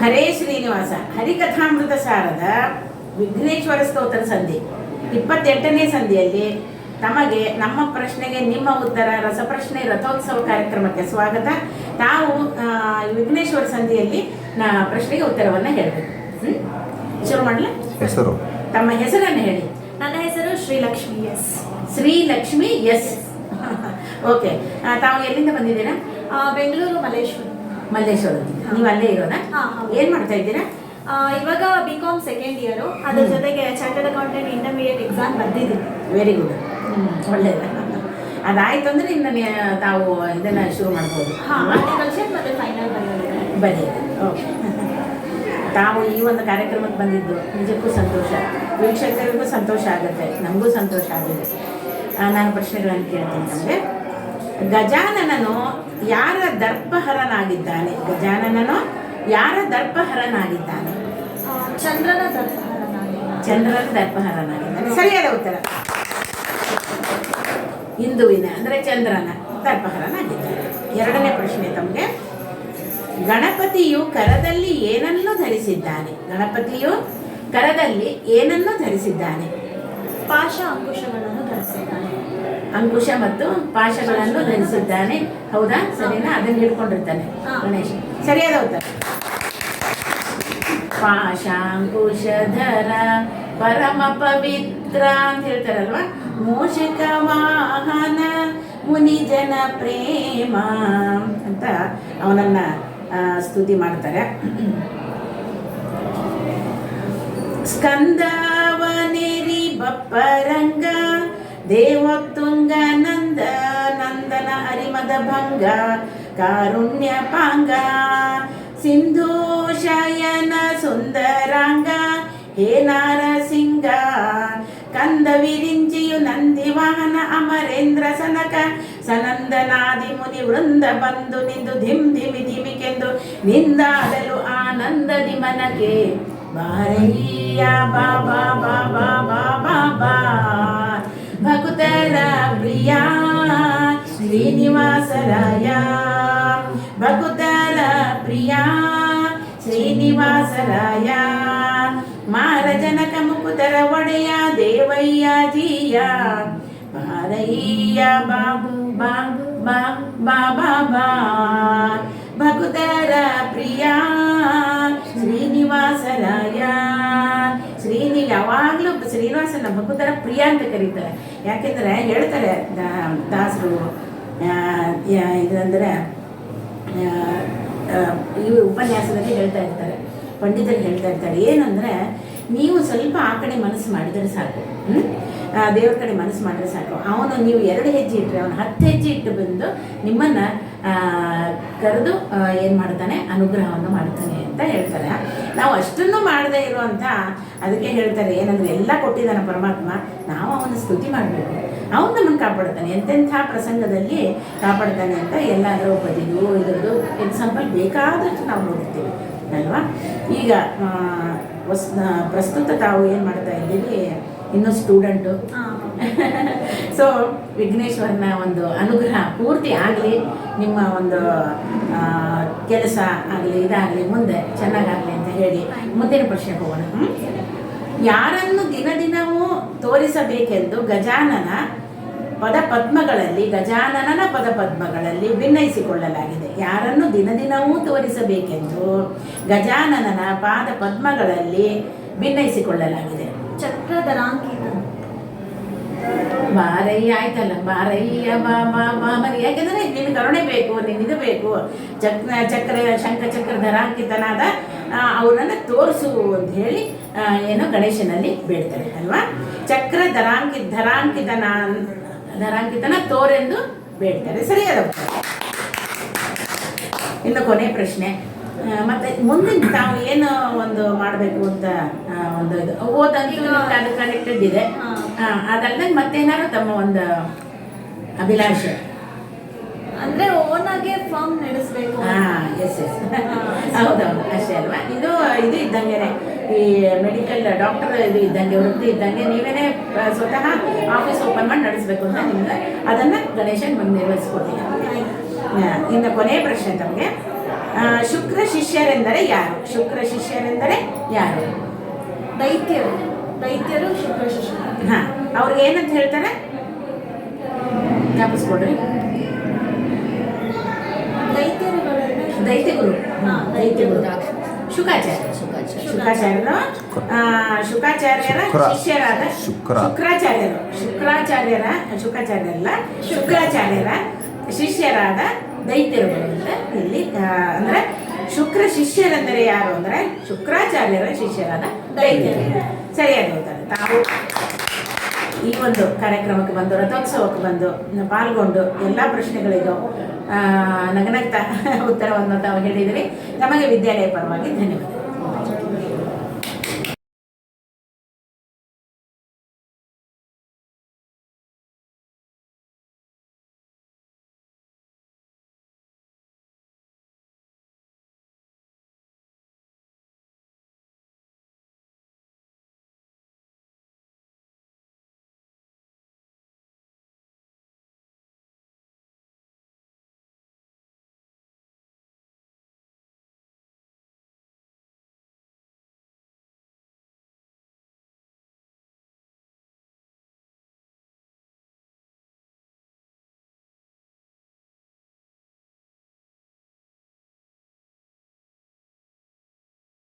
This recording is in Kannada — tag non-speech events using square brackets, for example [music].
ಹರೇ ಶ್ರೀನಿವಾಸ ಹರಿಕಥಾಮೃತ ಸಾರದ ವಿಘ್ನೇಶ್ವರ ಸ್ತೋತ್ರ ಸಂಧಿ. ಇಪ್ಪತ್ತೆಂಟನೇ ಸಂಧಿಯಲ್ಲಿ ತಮಗೆ ನಮ್ಮ ಪ್ರಶ್ನೆಗೆ ನಿಮ್ಮ ಉತ್ತರ ರಸಪ್ರಶ್ನೆ ರಥೋತ್ಸವ ಕಾರ್ಯಕ್ರಮಕ್ಕೆ ಸ್ವಾಗತ. ತಾವು ವಿಘ್ನೇಶ್ವರ ಸಂಧಿಯಲ್ಲಿ ನಾ ಪ್ರಶ್ನೆಗೆ ಉತ್ತರವನ್ನು ಹೇಳಬೇಕು. ಶುರು ಮಾಡಲ? ಹೆಸರು. ತಮ್ಮ ಹೆಸರನ್ನು ಹೇಳಿ. ನನ್ನ ಹೆಸರು Srilakshmi S. Srilakshmi S. [laughs] Okay ತಾವು ಎಲ್ಲಿಂದ ಬಂದಿದ್ದೀರಾ? ಬೆಂಗಳೂರು ಮಲ್ಲೇಶ್ವರ. ಮಲ್ಲೇಶ್ವರ ನೀವು ಅಲ್ಲೇ ಇರೋದ ಏನ್ ಏನು ಮಾಡ್ತಾ ಇದ್ದೀರಾ? ಇವಾಗ ಬಿ ಕಾಮ್ ಸೆಕೆಂಡ್ ಇಯರು ಅದ್ರ ಜೊತೆಗೆ ಚಾರ್ಟರ್ಡ್ ಅಕೌಂಟೆಂಟ್ ಇಂಟರ್ಮೀಡಿಯೇಟ್ ಎಕ್ಸಾಮ್ ಬಂದಿದ್ದೀನಿ ವೆರಿ ಗುಡ್ ಒಳ್ಳೇದು. ಅದಾಯ್ತು ಅಂದ್ರೆ ಇನ್ನು ತಾವು ಇದನ್ನ ಶುರು ಮಾಡ್ಬೋದು. ಹಾಂ ಆರ್ಟಿಕಲ್ಚರ್ ಮತ್ತು ಫೈನಲ್ ಬನ್ನಿ. ಓಕೆ. ತಾವು ಈ ಒಂದು ಕಾರ್ಯಕ್ರಮಕ್ಕೆ ಬಂದಿದ್ದು ನಿಜಕ್ಕೂ ಸಂತೋಷ. ವೀಕ್ಷಕರಿಗೂ ಸಂತೋಷ ಆಗುತ್ತೆ. ನಮಗೂ ಸಂತೋಷ ಆಗಿದೆ. ನಾನು ಪ್ರಶ್ನೆಗಳನ್ನು ಕೇಳ್ತೀನಿ ನಮಗೆ ಗಜಾನನನು ಯಾರ ದರ್ಪಹರನಾಗಿದ್ದಾನೆ? ಗಜಾನನನು ಯಾರ ದರ್ಪಹರನಾಗಿದ್ದಾನೆ? ಚಂದ್ರನ ಚಂದ್ರನ ದರ್ಪಹರನಾಗಿದ್ದಾನೆ. ಸರಿಯಾದ ಉತ್ತರ. ಹಿಂದುವಿನ ಅಂದರೆ ಚಂದ್ರನ ದರ್ಪಹರನಾಗಿದ್ದಾನೆ. ಎರಡನೇ ಪ್ರಶ್ನೆ ತಮಗೆ. ಗಣಪತಿಯು ಕರದಲ್ಲಿ ಏನನ್ನು ಧರಿಸಿದ್ದಾನೆ? ಗಣಪತಿಯು ಕರದಲ್ಲಿ ಏನನ್ನು ಧರಿಸಿದ್ದಾನೆ? ಪಾಶ ಅಂಕುಶಗಳನ್ನು ಅಂಕುಶ ಮತ್ತು ಪಾಶಗಳನ್ನು ಧರಿಸಿದ್ದಾನೆ. ಹೌದಾ? ಸರಿನಾ? ಅದನ್ನು ಹಿಡ್ಕೊಂಡಿರ್ತಾನೆ ಗಣೇಶ. ಸರಿಯಾದ ಉತ್ತರ. ಪಾಶಾಂಕುಶಧರ ಪರಮ ಪವಿತ್ರ ಅಂತ ಹೇಳ್ತಾರಲ್ವಾ? ಮೋಷಕ ವಾಹನ ಮುನಿಜನ ಪ್ರೇಮ ಅಂತ ಅವನನ್ನ ಸ್ತುತಿ ಮಾಡ್ತಾರೆ. ಸ್ಕಂದವನೇರಿ ಬಪ್ಪರಂಗ ನಂದನ ಹರಿಮದ ಭಂಗ ಕಾರುಣ್ಯ ಪಾಂಗ ಸಿಂಧು ಶಯನ ಸುಂದರಾಂಗ ಹೇ ನಾರಸಿಂಗ ಕಂದ ವಿರಿಂಚಿಯು ನಂದಿ ವಾಹನ ಅಮರೇಂದ್ರ ಸನಕ ಸನಂದನಾದಿ ಮುನಿ ವೃಂದ ಬಂದು ನಿಂದು ಧಿಮ್ ಧಿಮಿ ಧಿಮಿಕೆಂದು ನಿಂದಾಡಲು ಆನಂದದಿ ಮನಗೆ ಬಾರಯ್ಯ ಬಾಬಾ ಬಾಬಾ ಬಾಬಾ ಭಕ್ತರ ಪ್ರಿಯ ಶ್ರೀನಿವಾಸರಾಯ ಭಕ್ತರ ಪ್ರಿಯ ಶ್ರೀನಿವಾಸರಾಯ ಮಾರಜನಕ ಮುಕುತರ ಒಡೆಯ ದೇವಯ್ಯ ಜಿಯ ಬಾರಯ್ಯ ಬಾಬು ಬಾಬು ಬಾಬಾ ಬಾ ಭಕ್ತರ ಪ್ರಿಯ ಶ್ರೀನಿವಾಸರಾಯ ಶ್ರೀನಿ ಯಾವಾಗಲೂ ಶ್ರೀನಿವಾಸನ ಭಕ್ತರ ಪ್ರಿಯ ಅಂತ ಕರೀತಾರೆ ಯಾಕೆಂದರೆ ಹೇಳ್ತಾರೆ ದಾ- ದಾಸರು ಆ, ಯಾ- ಇದಂದ್ರೆ ಈ ಉಪನ್ಯಾಸದಲ್ಲಿ ಹೇಳ್ತಾ ಇರ್ತಾರೆ, ಪಂಡಿತರು ಹೇಳ್ತಾ ಇರ್ತಾರೆ, ಏನಂದರೆ, ನೀವು ಸ್ವಲ್ಪ ಆ ಕಡೆ ಮನಸ್ಸು ಮಾಡಿದರೆ ಸಾಕು? ದೇವ್ರ ಕಡೆ ಮನಸ್ಸು ಮಾಡಿದ್ರೆ ಸಾಕು. ಅವನು ನೀವು ಎರಡು ಹೆಜ್ಜೆ ಇಟ್ಟರೆ ಅವನು ಹತ್ತು ಹೆಜ್ಜೆ ಇಟ್ಟು ಬಂದು ನಿಮ್ಮನ್ನು ಕರೆದು ಏನು ಮಾಡ್ತಾನೆ? ಅನುಗ್ರಹವನ್ನು ಮಾಡ್ತಾನೆ ಅಂತ ಹೇಳ್ತಾರೆ. ನಾವು ಅಷ್ಟನ್ನು ಮಾಡದೇ ಇರುವಂಥ ಅದಕ್ಕೆ ಹೇಳ್ತಾರೆ, ಏನಂದ್ರೆ, ಎಲ್ಲ ಕೊಟ್ಟಿದ್ದಾನೆ ಪರಮಾತ್ಮ, ನಾವು ಅವನ ಸ್ತುತಿ ಮಾಡಬೇಕು. ಅವನು ನಮ್ಮನ್ನು ಕಾಪಾಡ್ತಾನೆ. ಎಂತೆಂಥ ಪ್ರಸಂಗದಲ್ಲಿ ಕಾಪಾಡ್ತಾನೆ ಅಂತ ಎಲ್ಲ ದ್ರೌಪದಿದು ಇದರದ್ದು ಎಕ್ಸಾಂಪಲ್ ಬೇಕಾದಷ್ಟು ನಾವು ನೋಡ್ತೀವಿ ಅಲ್ವಾ? ಈಗ ವಸ್ ಪ್ರಸ್ತುತ ತಾವು ಏನು ಮಾಡ್ತಾ ಇದ್ದೀವಿ? ಇನ್ನೂ ಸ್ಟೂಡೆಂಟು ಸೊ [laughs] ವಿಘ್ನೇಶ್ವರನ ಒಂದು ಅನುಗ್ರಹ ಪೂರ್ತಿ ಆಗಲಿ ನಿಮ್ಮ ಒಂದು ಕೆಲಸ ಆಗಲಿ ಇದಾಗಲಿ ಮುಂದೆ ಚೆನ್ನಾಗಾಗಲಿ ಅಂತ ಹೇಳಿ ಮುಂದಿನ ಪ್ರಶ್ನೆ ಹೋಗೋಣ? ಯಾರನ್ನು ದಿನ ದಿನವೂ ತೋರಿಸಬೇಕೆಂದು ಗಜಾನನ ಪದಪದ್ಮಗಳಲ್ಲಿ ಗಜಾನನನ ಪದಪದ್ಮಗಳಲ್ಲಿ ವಿನ್ನಯಿಸಿಕೊಳ್ಳಲಾಗಿದೆ ಯಾರನ್ನು ದಿನ ದಿನವೂ ತೋರಿಸಬೇಕೆಂದು ಗಜಾನನನ ಪಾದ ಪದ್ಮಗಳಲ್ಲಿ ಭಿನ್ನಯಿಸಿಕೊಳ್ಳಲಾಗಿದೆ ಚಕ್ರಧರಾಂಕಿತ. ಬಾರಯ್ಯ ಆಯ್ತಲ್ಲ ಬಾರಯ್ಯ ಬಾ ಬಾ ಬಾ ಬರಿ ಯಾಕೆಂದ್ರೆ ನಿನಗೆ ಕರುಣೆ ಬೇಕು ನಿನ್ ಇದು ಬೇಕು. ಚಕ್ರ ಚಕ್ರ ಶಂಖ ಚಕ್ರಧರಾಂಕಿತನಾದ ಅವನನ್ನು ತೋರಿಸು ಅಂತ ಹೇಳಿ ಏನೋ ಗಣೇಶನಲ್ಲಿ ಬೇಡ್ತಾರೆ ಅಲ್ವಾ? ಚಕ್ರ ಧರಾಂಕಿ ಧರಾಂಕಿತನ ಧರಾಂಕಿತನ ತೋರೆಂದು ಬೇಡ್ತಾರೆ ಸರಿಯಾದ. ಇನ್ನು ಕೊನೆ ಪ್ರಶ್ನೆ. ಮತ್ತೆ ಮುಂದಿನ ತಾವು ಏನು ಒಂದು ಮಾಡಬೇಕು ಅಂತ ಒಂದು ಇದು? ಓದಂಗೆ ಅದು ಕನೆಕ್ಟೆಡ್ ಇದೆ. ಹಾ. ಅದಲ್ಲದೆ ಮತ್ತೇನಾದ್ರು ತಮ್ಮ ಒಂದು ಅಭಿಲಾಷೆ? ಅಂದ್ರೆ ಓನಾಗೆ ಫಾರ್ಮ್ ನಡೆಸಬೇಕು ಎಸ್ ಎಸ್ ಹೌದೌದು ಅಷ್ಟೇ ಅಲ್ವಾ? ಇದು ಇದು ಇದ್ದಂಗೆನೆ. ಈ ಮೆಡಿಕಲ್ ಡಾಕ್ಟರ್ ಇದು ಇದ್ದಂಗೆ ವೃತ್ತಿ ಇದ್ದಂಗೆ ನೀವೇನೇ ಸ್ವತಃ ಆಫೀಸ್ ಓಪನ್ ಮಾಡಿ ನಡೆಸಬೇಕು ಅಂತ ನಿಮ್ಗೆ ಅದನ್ನು ಗಣೇಶನ್ ಬಂದು ನಿರ್ವಹಿಸ್ಕೊಡ್ತೀನಿ. ಇನ್ನು ಕೊನೆಯ ಪ್ರಶ್ನೆ ತಮಗೆ. ಶುಕ್ರ ಶಿಷ್ಯರೆಂದರೆ ಯಾರು? ಶುಕ್ರ ಶಿಷ್ಯರೆಂದರೆ ಯಾರು? ದೈತ್ಯರು. ದೈತ್ಯರು ಶುಕ್ರ ಶಿಷ್ಯರು ಹಾಂ ಅವ್ರಿಗೆ ಏನಂತ ಹೇಳ್ತಾರೆ? ಜ್ಞಾಪಿಸ್ಕೊಡ್ರಿ. ಗುರು ದೈತ್ಯಗುರು. ದೈತ್ಯ ದೈತ್ಯಗುರು. ಶುಕಾಚಾರ್ಯ ಶುಕಾಚಾರ್ಯರು ಆ, ಶುಕಾಚಾರ್ಯರ ಶಿಷ್ಯರಾದ ಶುಕ್ರ. ಶುಕ್ರಾಚಾರ್ಯರು. ಶುಕ್ರಾಚಾರ್ಯರ ಶುಕಾಚಾರ್ಯರಲ್ಲ ಶುಕ್ರಾಚಾರ್ಯರ ಶಿಷ್ಯರಾದ ದೈತ್ಯರುಗಳು ಅಂತ ಇಲ್ಲಿ ಅಂದ್ರೆ ಶುಕ್ರ ಶಿಷ್ಯರೆಂದರೆ ಯಾರು ಅಂದ್ರೆ ಶುಕ್ರಾಚಾರ್ಯರ ಶಿಷ್ಯರಾದ ದೈತ್ಯರು. ಸರಿಯಾಗಿ ಹೋಗ್ತಾರೆ ತಾವು ಈ ಒಂದು ಕಾರ್ಯಕ್ರಮಕ್ಕೆ ಬಂದು ರಥೋತ್ಸವಕ್ಕೆ ಬಂದು ಪಾಲ್ಗೊಂಡು ಎಲ್ಲ ಪ್ರಶ್ನೆಗಳಿಗೂ ಆ, ನಗನಗ್ತಾ ಉತ್ತರವನ್ನು ತಾವು ಹೇಳಿದಿರಿ. ತಮಗೆ ವಿದ್ಯಾಲಯ ಪರವಾಗಿ ಧನ್ಯವಾದ